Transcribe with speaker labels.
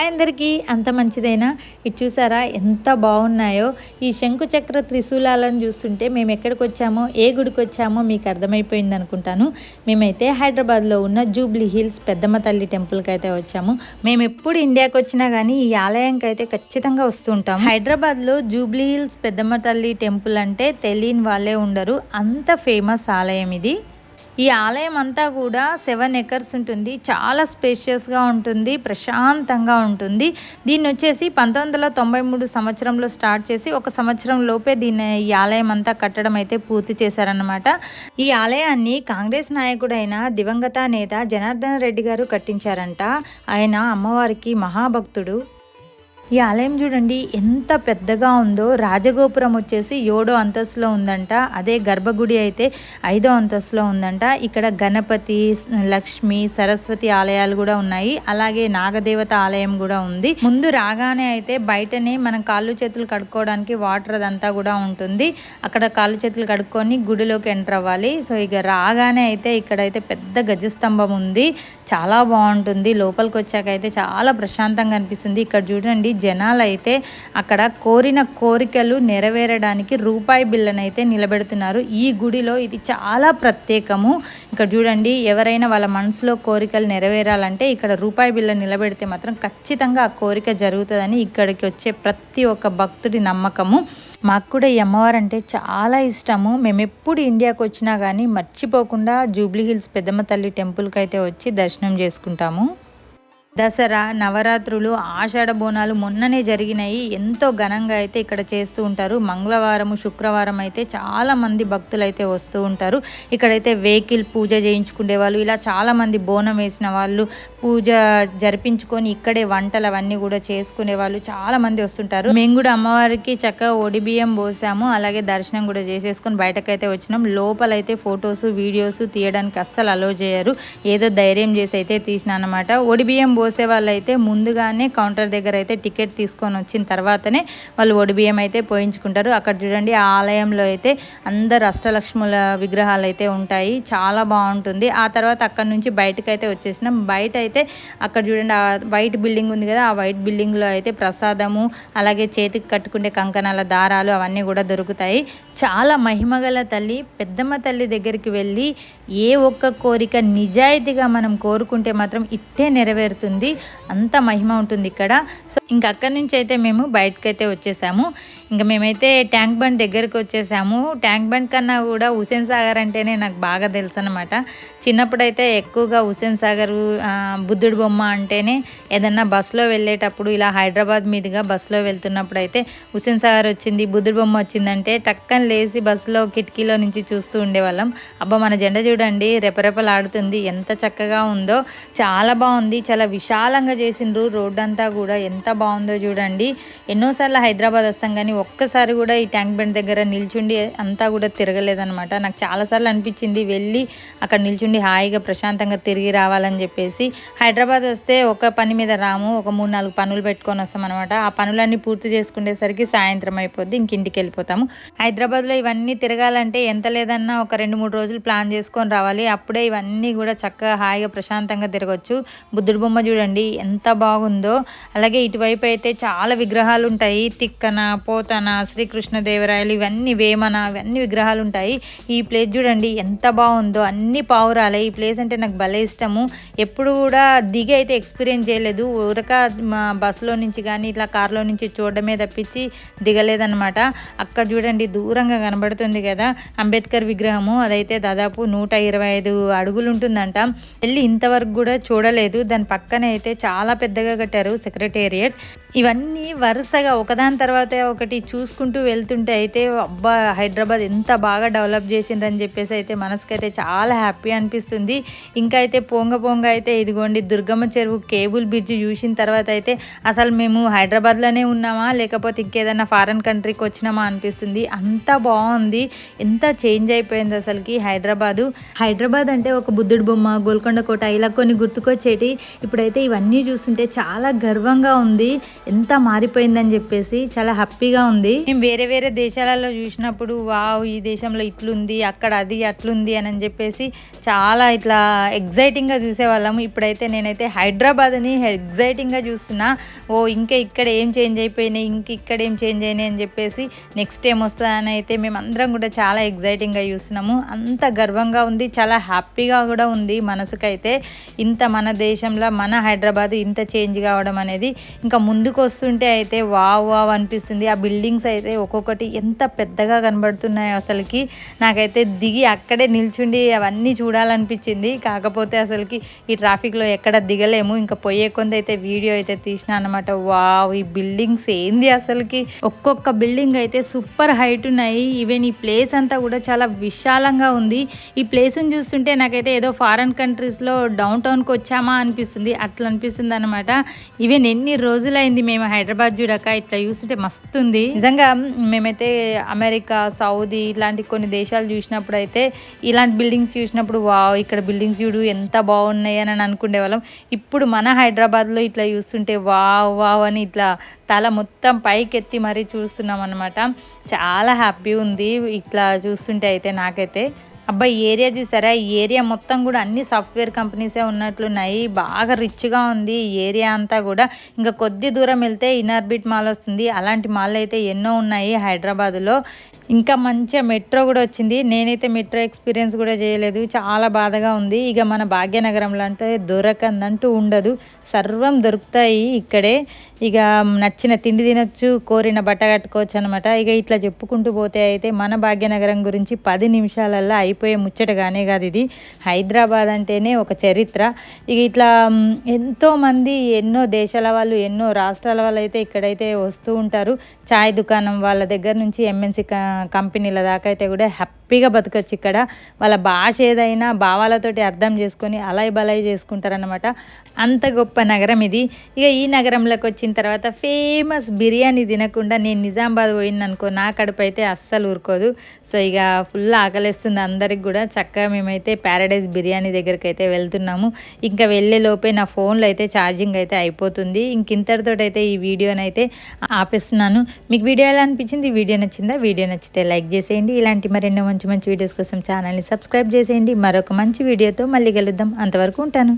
Speaker 1: Hi అందరికీ అంత మంచిదైనా? ఇది చూసారా ఎంత బాగున్నాయో. ఈ శంకు చక్ర త్రిశూలాలను చూస్తుంటే మేము ఎక్కడికి వచ్చామో ఏ గుడికి వచ్చామో మీకు అర్థమైపోయింది అనుకుంటాను. మేమైతే హైదరాబాద్లో ఉన్న జూబ్లీ హిల్స్ పెద్దమ్మ తల్లి టెంపుల్కి అయితే వచ్చాము. మేము ఎప్పుడు ఇండియాకి వచ్చినా కానీ ఈ ఆలయంకి అయితే ఖచ్చితంగా వస్తుంటాం హైదరాబాద్లో జూబ్లీ హిల్స్ పెద్దమ్మ తల్లి టెంపుల్ అంటే తెలియని వాళ్ళే ఉండరు. అంత ఫేమస్ ఆలయం ఇది. ఈ ఆలయం అంతా కూడా సెవెన్ ఎకర్స్ ఉంటుంది. చాలా స్పేషియస్గా ఉంటుంది ప్రశాంతంగా ఉంటుంది. దీన్ని వచ్చేసి పంతొమ్మిది వందల తొంభై మూడు సంవత్సరంలో స్టార్ట్ చేసి ఒక సంవత్సరం లోపే దీన్ని ఈ ఆలయం అంతా కట్టడం అయితే పూర్తి చేశారనమాట ఈ ఆలయాన్ని కాంగ్రెస్ నాయకుడైన దివంగత నేత జనార్దన రెడ్డి గారు కట్టించారంట. ఆయన అమ్మవారికి మహాభక్తుడు. ఈ ఆలయం చూడండి ఎంత పెద్దగా ఉందో. రాజగోపురం వచ్చేసి ఏడో అంతస్తులో ఉందంట. అదే గర్భగుడి అయితే ఐదో అంతస్తులో ఉందంట. ఇక్కడ గణపతి లక్ష్మి సరస్వతి ఆలయాలు కూడా ఉన్నాయి. అలాగే నాగదేవత ఆలయం కూడా ఉంది. ముందు రాగానే అయితే బయటనే మనం కాళ్ళు చేతులు కడుక్కోవడానికి వాటర్ అదంతా కూడా ఉంటుంది. అక్కడ కాళ్ళు చేతులు కడుక్కొని గుడిలోకి ఎంటర్ అవ్వాలి. సో ఇక రాగానే అయితే ఇక్కడైతే పెద్ద గజస్తంభం ఉంది. చాలా బాగుంటుంది. లోపలికి వచ్చాక అయితే చాలా ప్రశాంతంగా అనిపిస్తుంది. ఇక్కడ చూడండి జనాలైతే అక్కడ కోరిన కోరికలు నెరవేరడానికి రూపాయి బిల్లను అయితే నిలబెడుతున్నారు. ఈ గుడిలో ఇది చాలా ప్రత్యేకము. ఇక్కడ చూడండి ఎవరైనా వాళ్ళ మనసులో కోరికలు నెరవేరాలంటే ఇక్కడ రూపాయి బిల్ల నిలబెడితే మాత్రం ఖచ్చితంగా ఆ కోరిక జరుగుతుందని ఇక్కడికి వచ్చే ప్రతి ఒక్క భక్తుడి నమ్మకము. మాకు కూడా ఈ అమ్మవారు అంటే చాలా ఇష్టము. మేము ఎప్పుడు ఇండియాకి వచ్చినా కానీ మర్చిపోకుండా జూబ్లీ హిల్స్ పెద్దమ్మ తల్లి టెంపుల్కి అయితే వచ్చి దర్శనం చేసుకుంటాము. దసరా నవరాత్రులు ఆషాఢ బోనాలు మొన్ననే జరిగినాయి. ఎంతో ఘనంగా అయితే ఇక్కడ చేస్తూ ఉంటారు. మంగళవారము శుక్రవారం అయితే చాలా మంది భక్తులు అయితే వస్తూ ఉంటారు. ఇక్కడైతే వెహికల్ పూజ చేయించుకునే వాళ్ళు ఇలా చాలామంది బోనం వేసిన వాళ్ళు పూజ జరిపించుకొని ఇక్కడే వంటలు అవన్నీ కూడా చేసుకునే వాళ్ళు చాలామంది వస్తుంటారు. మేము కూడా అమ్మవారికి చక్కగా ఒడిబియ్యం పోసాము అలాగే దర్శనం కూడా చేసేసుకొని బయటకైతే వచ్చినాం. లోపలైతే ఫొటోస్ వీడియోస్ తీయడానికి అస్సలు అలో చేయరు. ఏదో ధైర్యం చేసి అయితే తీసిన అనమాట ఒడిబియ్యం పోసే వాళ్ళు అయితే ముందుగానే కౌంటర్ దగ్గర అయితే టికెట్ తీసుకొని వచ్చిన తర్వాతనే వాళ్ళు ఒడి బియ్యం అయితే పోయించుకుంటారు. అక్కడ చూడండి ఆ ఆలయంలో అయితే అందరు అష్టలక్ష్ముల విగ్రహాలు అయితే ఉంటాయి. చాలా బాగుంటుంది. ఆ తర్వాత అక్కడ నుంచి బయటకు అయితే వచ్చేసినాం. బయట అయితే అక్కడ చూడండి ఆ వైట్ బిల్డింగ్ ఉంది కదా ఆ వైట్ బిల్డింగ్లో అయితే ప్రసాదము అలాగే చేతికి కట్టుకునే కంకణాల దారాలు అవన్నీ కూడా దొరుకుతాయి. చాలా మహిమగల తల్లి పెద్దమ్మ తల్లి దగ్గరికి వెళ్ళి ఏ ఒక్క కోరిక నిజాయితీగా మనం కోరుకుంటే మాత్రం ఇట్టే నెరవేరుతుంది. అంత మహిమ ఉంటుంది ఇక్కడ. సో ఇంక అక్కడి నుంచి అయితే మేము బయటకైతే వచ్చేసాము. ఇంకా మేమైతే ట్యాంక్ బండ్ దగ్గరికి వచ్చేసాము. ట్యాంక్ బండ్ కన్నా కూడా హుసేన్ సాగర్ అంటేనే నాకు బాగా తెలుసు అనమాట చిన్నప్పుడైతే ఎక్కువగా హుసేన్ సాగర్ బుద్ధుడు బొమ్మ అంటేనే ఏదన్నా బస్సులో వెళ్ళేటప్పుడు ఇలా హైదరాబాద్ మీదుగా బస్సులో వెళ్తున్నప్పుడు అయితే హుసేన్ సాగర్ వచ్చింది బుద్ధుడు బొమ్మ వచ్చిందంటే టక్కన లేచి బస్సులో కిటికీలో నుంచి చూస్తూ ఉండేవాళ్ళం. అబ్బా మన జెండా చూడండి రెపరెపలాడుతుంది ఎంత చక్కగా ఉందో. చాలా బాగుంది చాలా విశాలంగా చేసిండ్రు. రోడ్ అంతా కూడా ఎంత బాగుందో చూడండి. ఎన్నోసార్లు హైదరాబాద్ వస్తాం కానీ ఒక్కసారి కూడా ఈ ట్యాంక్ బండ్ దగ్గర నిల్చుండి అంతా కూడా తిరగలేదనమాట నాకు చాలాసార్లు అనిపించింది వెళ్ళి అక్కడ నిల్చుండి హాయిగా ప్రశాంతంగా తిరిగి రావాలని చెప్పేసి. హైదరాబాద్ వస్తే ఒక పని మీద రాము ఒక మూడు నాలుగు పనులు పెట్టుకొని వస్తాం అనమాట ఆ పనులన్నీ పూర్తి చేసుకునేసరికి సాయంత్రం అయిపోద్ది ఇంకింటికి వెళ్ళిపోతాము. హైదరాబాద్లో ఇవన్నీ తిరగాలంటే ఎంత లేదన్నా ఒక రెండు మూడు రోజులు ప్లాన్ చేసుకొని రావాలి. అప్పుడే ఇవన్నీ కూడా చక్కగా హాయిగా ప్రశాంతంగా తిరగచ్చు. బుద్ధుడి బొమ్మ చూడండి ఎంత బాగుందో. అలాగే ఇటువైపు అయితే చాలా విగ్రహాలు ఉంటాయి. తిక్కన పోతన శ్రీకృష్ణదేవరాయలు ఇవన్నీ వేమన ఇవన్నీ విగ్రహాలు ఉంటాయి. ఈ ప్లేస్ చూడండి ఎంత బాగుందో. అన్ని పావురాలే. ఈ ప్లేస్ అంటే నాకు భలే ఇష్టము. ఎప్పుడు కూడా దిగి అయితే ఎక్స్పీరియన్స్ చేయలేదు. ఊరక మా బస్సులో నుంచి కానీ ఇట్లా కార్లో నుంచి చూడడమే తప్పించి దిగలేదన్నమాట. అక్కడ చూడండి దూరంగా కనబడుతుంది కదా అంబేద్కర్ విగ్రహము. అదైతే దాదాపు నూట ఇరవై ఐదు అడుగులు ఉంటుందంట. వెళ్ళి ఇంతవరకు కూడా చూడలేదు. దాని పక్కన అయితే చాలా పెద్దగా కట్టారు సెక్రటేరియట్. ఇవన్నీ వరుసగా ఒకదాని తర్వాత ఒకటి చూసుకుంటూ వెళ్తుంటే అయితే అబ్బా హైదరాబాద్ ఎంత బాగా డెవలప్ చేసిండ్రని చెప్పేసి అయితే మనసుకైతే చాలా హ్యాపీ అనిపిస్తుంది. ఇంకా అయితే పొంగ పొంగ అయితే ఇదిగోండి దుర్గమ్మ చెరువు కేబుల్ బ్రిడ్జ్ చూసిన తర్వాత అయితే అసలు మేము హైదరాబాద్లోనే ఉన్నామా లేకపోతే ఇంకేదైనా ఫారెన్ కంట్రీకి వచ్చినామా అనిపిస్తుంది. అంత బాగుంది ఎంత చేంజ్ అయిపోయింది అసలుకి హైదరాబాదు. హైదరాబాద్ అంటే ఒక బుద్ధుడు బొమ్మ గోల్కొండ కోట ఇలా కొన్ని గుర్తుకొచ్చేటి. ఇప్పుడైతే నాకైతే ఇవన్నీ చూస్తుంటే చాలా గర్వంగా ఉంది. ఎంత మారిపోయిందని చెప్పేసి చాలా హ్యాపీగా ఉంది. మేము వేరే వేరే దేశాలలో చూసినప్పుడు వావ్ ఈ దేశంలో ఇట్లుంది అక్కడ అది అట్లుంది అని చెప్పేసి చాలా ఇట్లా ఎగ్జైటింగ్గా చూసేవాళ్ళము ఇప్పుడైతే నేనైతే హైదరాబాద్ని ఎగ్జైటింగ్గా చూస్తున్నా. ఓ ఇంకా ఇక్కడ ఏం చేంజ్ అయిపోయినాయి ఇంక ఇక్కడ ఏం చేంజ్ అయినాయి అని చెప్పేసి నెక్స్ట్ ఏం వస్తుందని అయితే మేము అందరం కూడా చాలా ఎగ్జైటింగ్గా చూస్తున్నాము. అంత గర్వంగా ఉంది చాలా హ్యాపీగా కూడా ఉంది మనసుకైతే. ఇంత మన దేశంలో మన హైదరాబాద్ ఇంత చేంజ్ కావడం అనేది ఇంకా ముందుకు వస్తుంటే అయితే వావ్ వావ్ అనిపిస్తుంది. ఆ బిల్డింగ్స్ అయితే ఒక్కొక్కటి ఎంత పెద్దగా కనబడుతున్నాయో అసలుకి. నాకైతే దిగి అక్కడే నిల్చుండి అవన్నీ చూడాలనిపించింది. కాకపోతే అసలుకి ఈ ట్రాఫిక్లో ఎక్కడ దిగలేము. ఇంకా పోయే కొంత అయితే వీడియో అయితే తీసిన అనమాట వావ్ ఈ బిల్డింగ్స్ ఏంది అసలుకి? ఒక్కొక్క బిల్డింగ్ అయితే సూపర్ హైట్ ఉన్నాయి. ఈవెన్ ఈ ప్లేస్ అంతా కూడా చాలా విశాలంగా ఉంది. ఈ ప్లేస్ని చూస్తుంటే నాకైతే ఏదో ఫారెన్ కంట్రీస్లో డౌన్ టౌన్కి వచ్చామా అనిపిస్తుంది. అట్లా అనిపిస్తుంది అనమాట ఈవెన్ ఎన్ని రోజులైంది మేము హైదరాబాద్ చూడక ఇట్లా చూస్తుంటే మస్తు ఉంది నిజంగా మేమైతే అమెరికా సౌదీ ఇలాంటి కొన్ని దేశాలు చూసినప్పుడు అయితే ఇలాంటి బిల్డింగ్స్ చూసినప్పుడు వావ్ ఇక్కడ బిల్డింగ్స్ చూడు ఎంత బాగున్నాయి అని అనుకునే వాళ్ళం ఇప్పుడు మన హైదరాబాద్లో ఇట్లా చూస్తుంటే వావ్ వావ్ అని ఇట్లా తల మొత్తం పైకెత్తి మరీ చూస్తున్నాం అనమాట చాలా హ్యాపీ ఉంది ఇట్లా చూస్తుంటే అయితే నాకైతే. అబ్బాయి ఏరియా చూసారా? ఈ ఏరియా మొత్తం కూడా అన్ని సాఫ్ట్వేర్ కంపెనీసే ఉన్నట్లున్నాయి. బాగా రిచ్గా ఉంది ఈ ఏరియా అంతా కూడా. ఇంకా కొద్ది దూరం వెళ్తే ఇన్ఆర్బిట్ మాల్ వస్తుంది. అలాంటి మాల్ అయితే ఎన్నో ఉన్నాయి హైదరాబాద్లో. ఇంకా మంచిగా మెట్రో కూడా వచ్చింది. నేనైతే మెట్రో ఎక్స్పీరియన్స్ కూడా చేయలేదు. చాలా బాధగా ఉంది. ఇక మన భాగ్యనగరంలో అంటే దొరకందంటూ ఉండదు. సర్వం దొరుకుతాయి ఇక్కడే. ఇక నచ్చిన తిండి తినొచ్చు కోరిన బట్ట కట్టుకోవచ్చు అనమాట ఇక ఇట్లా చెప్పుకుంటూ పోతే అయితే మన భాగ్యనగరం గురించి పది నిమిషాలల్లో అయిపోయే ముచ్చటగానే కాదు ఇది. హైదరాబాద్ అంటేనే ఒక చరిత్ర. ఇక ఇట్లా ఎంతోమంది ఎన్నో దేశాల వాళ్ళు ఎన్నో రాష్ట్రాల వాళ్ళు అయితే ఇక్కడైతే వస్తూ ఉంటారు. చాయ్ దుకాణం వాళ్ళ దగ్గర నుంచి ఎంఎన్సీ కంపెనీల దాకా అయితే కూడా హ్యాపీగా బతకచ్చు ఇక్కడ. వాళ్ళ భాష ఏదైనా భావాలతోటి అర్థం చేసుకొని అలాయ్ బలాయ్ చేసుకుంటారనమాట అంత గొప్ప నగరం ఇది. ఇక ఈ నగరంలోకి వచ్చిన తర్వాత ఫేమస్ బిర్యానీ తినకుండా నేను నిజామాబాద్ పోయింది అనుకో నా కడుపు అయితే అస్సలు ఊరుకోదు. సో ఇక ఫుల్ ఆకలిస్తుంది అందరికి కూడా. చక్కగా మేమైతే ప్యారడైజ్ బిర్యానీ దగ్గరికి అయితే వెళ్తున్నాము. ఇంకా వెళ్ళే లోపే నా ఫోన్లో అయితే ఛార్జింగ్ అయితే అయిపోతుంది. ఇంకింతటితో అయితే ఈ వీడియోని అయితే ఆపేస్తున్నాను. మీకు వీడియో ఎలా అనిపించింది? వీడియో నచ్చిందా? వీడియో నచ్చితే లైక్ చేసేయండి. ఇలాంటి మరెన్నో మంచి మంచి వీడియోస్ కోసం ఛానల్ని సబ్స్క్రైబ్ చేసేయండి. మరొక మంచి వీడియోతో మళ్ళీ కలుద్దాం. అంతవరకు ఉంటాను.